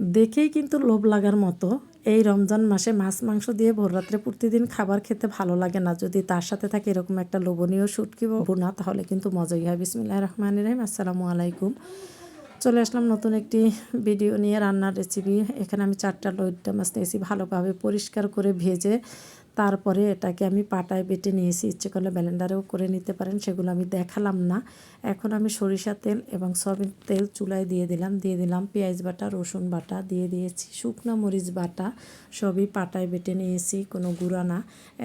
দেখেই কিন্তু লোভ লাগার মতো। এই রমজান মাসে মাছ, মাংস দিয়ে ভোররাত্রে প্রতিদিন খাবার খেতে ভালো লাগে না। যদি তার সাথে থাকে এরকম একটা লোভনীয় শুটকি বোনা তাহলে কিন্তু মজাই হয়। বিসমিল্লাহ রহমান রহিম। আসসালামু আলাইকুম। চলে আসলাম নতুন একটি ভিডিও নিয়ে রান্নার রেসিপি এখানে আমি চারটা লইট্টা মাছ নিয়েছি। ভালোভাবে পরিষ্কার করে ভেজে তারপরে এটাকে আমি পাটায় বেটে নিয়েছি। ইচ্ছে করলে ব্যালেন্ডারেও করে নিতে পারেন, সেগুলো আমি দেখালাম না। এখন আমি সরিষা তেল এবং সয়াবিন তেল চুলায় দিয়ে দিলাম। দিয়ে দিলাম পেঁয়াজ বাটা, রসুন বাটা, দিয়ে দিয়েছি শুকনো মরিচ বাটা, সবই পাটায় বেটে নিয়েছি, কোনো গুঁড়া না।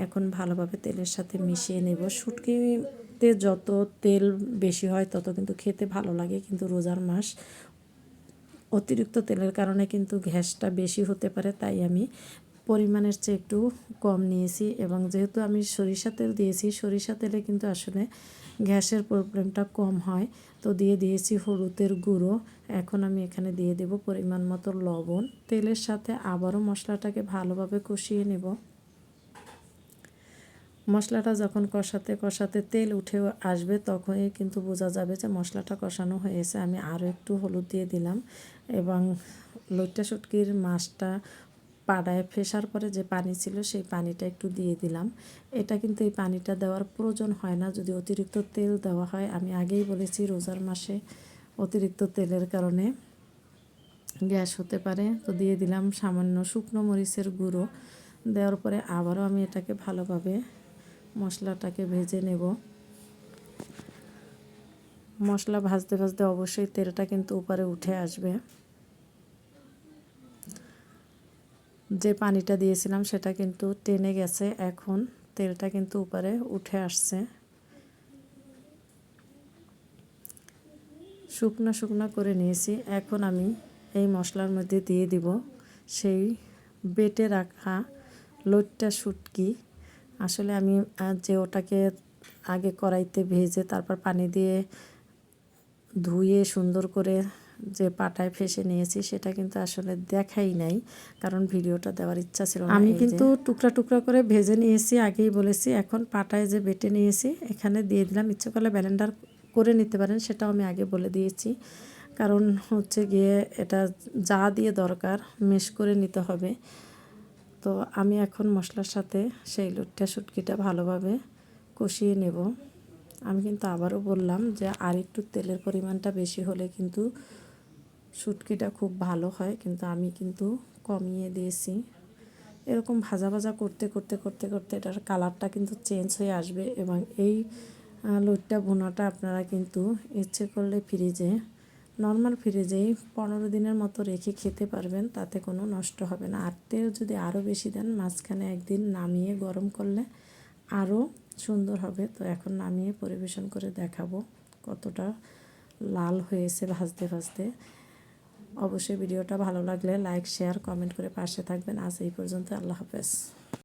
এখন ভালোভাবে তেলের সাথে মিশিয়ে নেব। শুটকিতে যত তেল বেশি হয়, তত কিন্তু খেতে ভালো লাগে, কিন্তু রোজার মাস অতিরিক্ত তেলের কারণে কিন্তু গ্যাসটা বেশি হতে পারে, তাই আমি পরিমাণের চেয়ে একটু কম নিয়েছি এবং যেহেতু আমি সরিষা তেল দিয়েছি, সরিষা তেলে কিন্তু আসলে গ্যাসের প্রবলেমটা কম হয়। তো দিয়ে দিয়েছি হলুদের গুঁড়ো। এখন আমি এখানে দিয়ে দেব পরিমাণ মতো লবণ। তেলের সাথে আবারও মশলাটাকে ভালোভাবে কষিয়ে নেব। মশলাটা যখন কষাতে কষাতে তেল উঠে আসবে তখনই কিন্তু বোঝা যাবে যে মশলাটা কষানো হয়েছে। আমি আরও একটু হলুদ দিয়ে দিলাম এবং লইট্টা শুটকির মাছটা পাড়ায় ফেসার পরে যে পানি ছিল সেই পানিটা একটু দিয়ে দিলাম। এটা কিন্তু এই পানিটা দেওয়ার প্রয়োজন হয় না। যদি অতিরিক্ত তেল দেওয়া হয়, আমি আগেই বলেছি রোজার মাসে অতিরিক্ত তেলের কারণে গ্যাস হতে পারে। তো দিয়ে দিলাম সামান্য শুকনো মরিচের গুঁড়ো। দেওয়ার পরে আবারও আমি এটাকে ভালোভাবে মশলাটাকে ভেজে নেব। মশলা ভাজতে ভাজতে অবশ্যই তেলটা কিন্তু উপরে উঠে আসবে। যে পানিটা দিয়েছিলাম সেটা কিন্তু টেনে গেছে। এখন তেলটা কিন্তু উপরে উঠে আসছে। শুকনা শুকনা করে নিয়েছি। এখন আমি এই মশলার মধ্যে দিয়ে দিব সেই বেটে রাখা লোটটা শুটকি। আসলে আমি যে ওটাকে আগে কড়াইতে ভেজে তারপর পানি দিয়ে ধুয়ে সুন্দর করে যে পাটায় ফেসে নিয়েছি সেটা কিন্তু আসলে দেখাই নাই কারণ ভিডিওটা দেওয়ার ইচ্ছা ছিল আমি কিন্তু টুকরা টুকরা করে ভেজে নিয়েছি আগেই বলেছি এখন পাটায় যে বেটে নিয়েছি এখানে দিয়ে দিলাম। ইচ্ছে করলে ব্যালেন্ডার করে নিতে পারেন সেটাও আমি আগে বলে দিয়েছি। কারণ হচ্ছে গিয়ে এটা যা দিয়ে দরকার মেশ করে নিতে হবে। তো আমি এখন মশলার সাথে সেই লুটটা শুটকিটা ভালোভাবে কষিয়ে নেব। আমি কিন্তু আবারও বললাম যে আর একটু তেলের পরিমাণটা বেশি হলে কিন্তু শুটকিটা খুব ভালো হয়, কিন্তু আমি কিন্তু কমিয়ে দিয়েছি। এরকম ভাজা ভাজা করতে করতে করতে করতে এটার কালারটা কিন্তু চেঞ্জ হয়ে আসবে এবং এই লইট্টা ভুনাটা আপনারা কিন্তু ইচ্ছে করলে ফ্রিজে, নর্মাল ফ্রিজেই পনেরো দিনের মতো রেখে খেতে পারবেন, তাতে কোনো নষ্ট হবে না। আর তেল যদি আরও বেশি দেন, মাঝখানে একদিন নামিয়ে গরম করলে আরও সুন্দর হবে। তো এখন নামিয়ে পরিবেশন করে দেখাবো কতটা লাল হয়েছে ভাজতে ভাজতে। অবশ্যই ভিডিওটা ভালো লাগলে লাইক, শেয়ার, কমেন্ট করে পাশে থাকবেন। আজ এই পর্যন্ত, আল্লাহ হাফেজ।